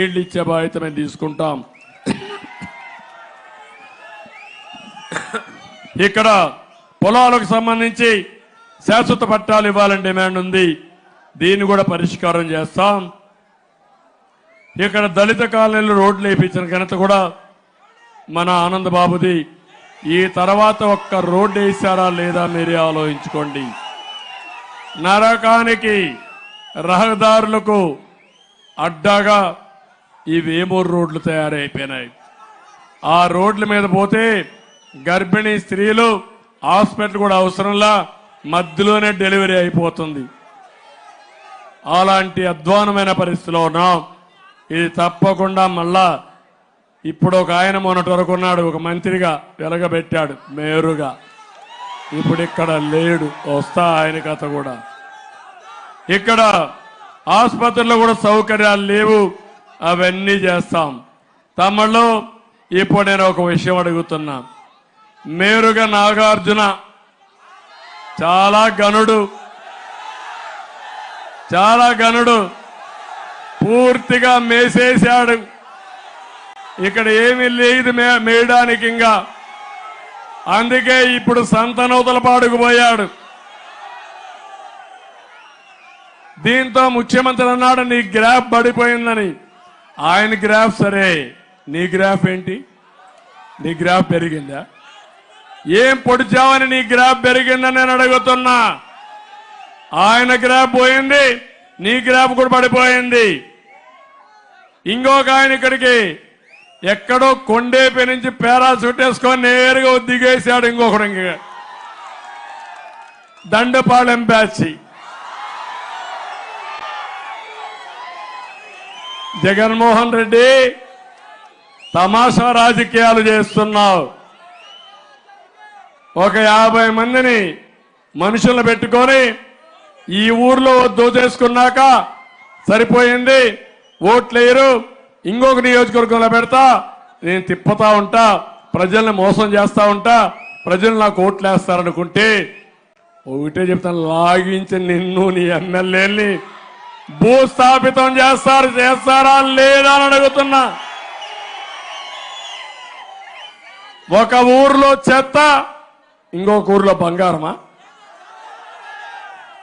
నీళ్ళు ఇచ్చే బాధ్యత మేము తీసుకుంటాం. ఇక్కడ పొలాలకు సంబంధించి శాశ్వత పట్టాలు ఇవ్వాలని డిమాండ్ ఉంది. దీన్ని కూడా పరిష్కారం చేస్తాం. ఇక్కడ దళిత కాలనీలు రోడ్లు వేయించిన ఘనత కూడా మన ఆనంద్ బాబుది. ఈ తర్వాత ఒక్క రోడ్డు వేసారా లేదా మీరే ఆలోచించుకోండి. నరకానికి రహదారులకు అడ్డాగా ఈ వేమూరు రోడ్లు తయారైపోయినాయి. ఆ రోడ్ల మీద పోతే గర్భిణీ స్త్రీలు హాస్పిటల్ కూడా అవసరంలా మధ్యలోనే డెలివరీ అయిపోతుంది. అలాంటి అధ్వానమైన పరిస్థితిలో ఉన్నాం. ఇది తప్పకుండా మళ్ళా ఇప్పుడు ఒక ఆయన మొన్నటి వరకు ఉన్నాడు ఒక మంత్రిగా వెలగబెట్టాడు మేరుగా. ఇప్పుడు ఇక్కడ లేడు వస్తా ఆయన కథ కూడా. ఇక్కడ ఆసుపత్రుల్లో కూడా సౌకర్యాలు లేవు. అవన్నీ చేస్తాం. తమలో ఇప్పుడు నేను ఒక విషయం అడుగుతున్నా. మేరుగా నాగార్జున చాలా గనుడు చాలా గనుడు పూర్తిగా మేసేశాడు. ఇక్కడ ఏమీ లేదు మే మేయడానికి ఇంకా. అందుకే ఇప్పుడు సంతనూతల పాడుకు పోయాడు. దీంతో ముఖ్యమంత్రి అన్నాడు నీ గ్రాఫ్ పడిపోయిందని. ఆయన గ్రాఫ్ సరే. నీ గ్రాఫ్ ఏంటి? నీ గ్రాఫ్ పెరిగిందా? ఏం పొడిచావని నీ గ్రాఫ్ పెరిగిందని నేను అడుగుతున్నా. ఆయన గ్రాఫ్ పోయింది నీ గ్రాఫ్ కూడా పడిపోయింది. ఇంకొక ఆయన ఇక్కడికి ఎక్కడో కొండేపి నుంచి పేరాసూట్ వేసుకొని నేరుగా దిగేశాడు ఇంకొకడు ఇంకా. దండపాళెం బ్యాచ్ జగన్మోహన్ రెడ్డి తమాషా రాజకీయాలు చేస్తున్నావు. ఒక యాభై మందిని మనుషులను పెట్టుకొని ఈ ఊర్లో దోచేసుకున్నాక సరిపోయింది. ఓట్లేయరు. ఇంకొక నియోజకవర్గంలో పెడతా. నేను తిప్పుతా ఉంటా. ప్రజల్ని మోసం చేస్తా ఉంటా. ప్రజలు నాకు ఓట్లు వేస్తారనుకుంటే ఒకటే చెప్తాను. లాగించి నిన్ను నీ ఎమ్మెల్యేని భూస్థాపితం చేస్తారు చేస్తారా లేదా అని అడుగుతున్నా. ఒక ఊర్లో చెత్త ఇంకొక ఊర్లో బంగారమా?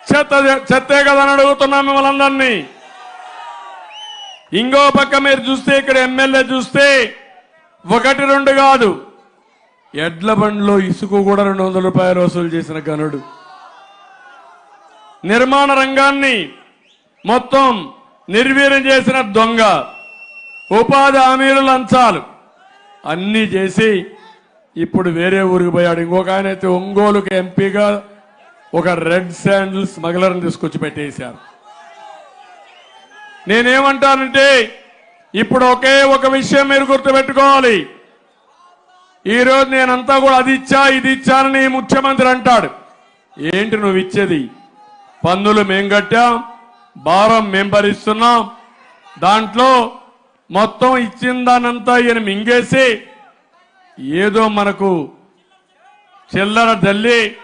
చెత్త చెత్తే కదా అని అడుగుతున్నా మిమ్మల్ని అందరినీ. ఇంకో పక్క మీరు చూస్తే ఇక్కడ ఎమ్మెల్యే చూస్తే ఒకటి రెండు కాదు. ఎడ్ల బండ్లో ఇసుక కూడా రెండు వందల రూపాయలు వసూలు చేసిన గనుడు నిర్మాణ రంగాన్ని మొత్తం నిర్వీర్యం చేసిన దొంగ ఉపాధి హామీలు లంచాలు అన్నీ చేసి ఇప్పుడు వేరే ఊరికి పోయాడు. ఇంకొక ఆయన అయితే ఒంగోలుకి ఎంపీగా ఒక రెడ్ శాండిల్ స్మగ్లర్ని తీసుకొచ్చి పెట్టేశారు. నేనేమంటానంటే ఇప్పుడు ఒకే ఒక విషయం మీరు గుర్తుపెట్టుకోవాలి. ఈరోజు నేనంతా కూడా అది ఇచ్చా ఇది ఇచ్చానని ముఖ్యమంత్రి అంటాడు. ఏంటి నువ్వు ఇచ్చేది? పన్నులు మేం కట్టాం భారం మేం భరిస్తున్నాం దాంట్లో మొత్తం ఇచ్చిన దానంతా ఈయన మింగేసి ఏదో మనకు చిల్లర తల్లి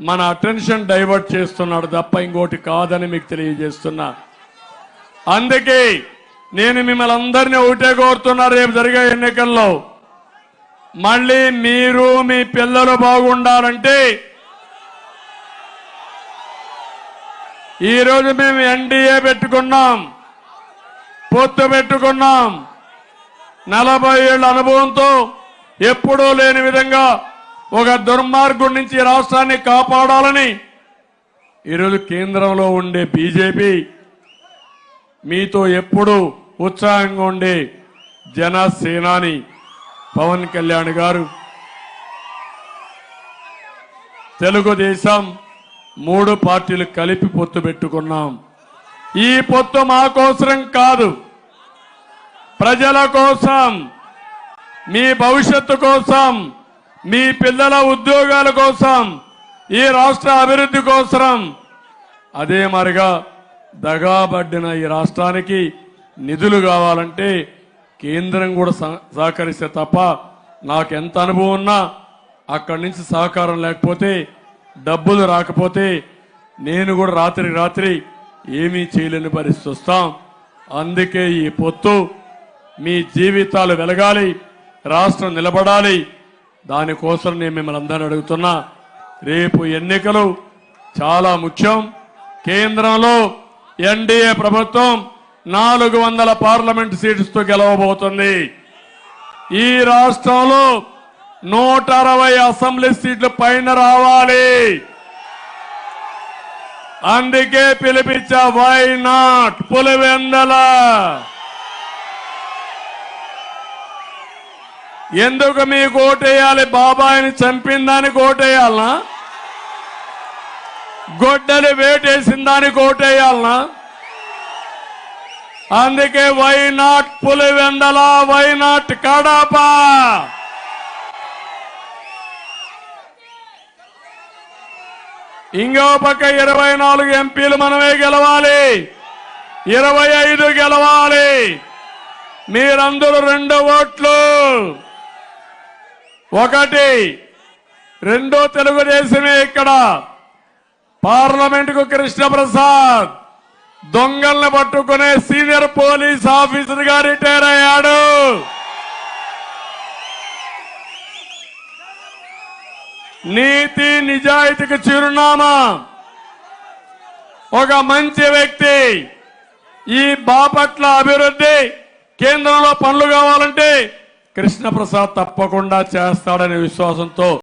మన అటెన్షన్ డైవర్ట్ చేస్తున్నాడు తప్ప ఇంకోటి కాదని మీకు తెలియజేస్తున్నా. అందుకే నేను మిమ్మల్ని అందరినీ ఒకటే కోరుతున్నా రేపు జరిగే ఎన్నికల్లో. మళ్ళీ మీరు మీ పిల్లలు బాగుండాలంటే ఈరోజు మేము ఎన్డీఏ పెట్టుకున్నాం. పొత్తు పెట్టుకున్నాం. నలభై ఏళ్ళ అనుభవంతో ఎప్పుడూ లేని విధంగా ఒక దుర్మార్గుడి నుంచి రాష్ట్రాన్ని కాపాడాలని ఈరోజు కేంద్రంలో ఉండే బీజేపీ మీతో ఎప్పుడు ఉత్సాహంగా ఉండే జనసేనాని పవన్ కళ్యాణ్ గారు. తెలుగుదేశం మూడు పార్టీలు కలిపి పొత్తు పెట్టుకున్నాం. ఈ పొత్తు మా కోసరం కాదు. ప్రజల కోసం మీ భవిష్యత్తు కోసం మీ పిల్లల ఉద్యోగాల కోసం ఈ రాష్ట్ర అభివృద్ధి కోసం. అదే మరిగా దగాబడ్డిన ఈ రాష్ట్రానికి నిధులు కావాలంటే కేంద్రం కూడా సహ- సహకరిస్తే తప్ప నాకు ఎంత అనుభవం ఉన్నా అక్కడి నుంచి సహకారం లేకపోతే డబ్బులు రాకపోతే నేను కూడా రాత్రి రాత్రి ఏమీ చేయలేని పరిస్థితి వస్తాం. అందుకే ఈ పొత్తు మీ జీవితాలు వెలగాలి రాష్ట్రం నిలబడాలి. దానికోసం నేను మిమ్మల్ని అందరిని అడుగుతున్నా. రేపు ఎన్నికలు చాలా ముఖ్యం. కేంద్రంలో ఎన్డీఏ ప్రభుత్వం నాలుగు వందల పార్లమెంట్ సీట్స్తో గెలవబోతుంది. ఈ రాష్ట్రంలో నూట అరవై అసెంబ్లీ సీట్లు పైన రావాలి. అందుకే పిలిపించా వై నాట్ పులివెందల. ఎందుకు మీకు ఓటేయాలి? బాబాయిని చంపిన దానికి ఓటేయాలనా? గొడ్డలి వేటేసిన దానికి ఓటేయాలనా? అందుకే why not Pulivendula why not Kadapa! ఇంకో పక్క ఇరవై నాలుగు ఎంపీలు మనమే గెలవాలి. ఇరవై ఐదు గెలవాలి. మీరందరూ రెండు ఓట్లు. ఒకటి రెండో తెలుగుదేశమే ఇక్కడ. పార్లమెంటుకు కృష్ణప్రసాద్ దొంగల్ని పట్టుకునే సీనియర్ పోలీస్ ఆఫీసర్గా రిటైర్ అయ్యాడు. నీతి నిజాయితీకి చిరునామా. ఒక మంచి వ్యక్తి ఈ బాపట్ల అభివృద్ధి కేంద్రంలో పనులు కావాలంటే కృష్ణప్రసాద్ తప్పకుండా చేస్తాడనే విశ్వాసంతో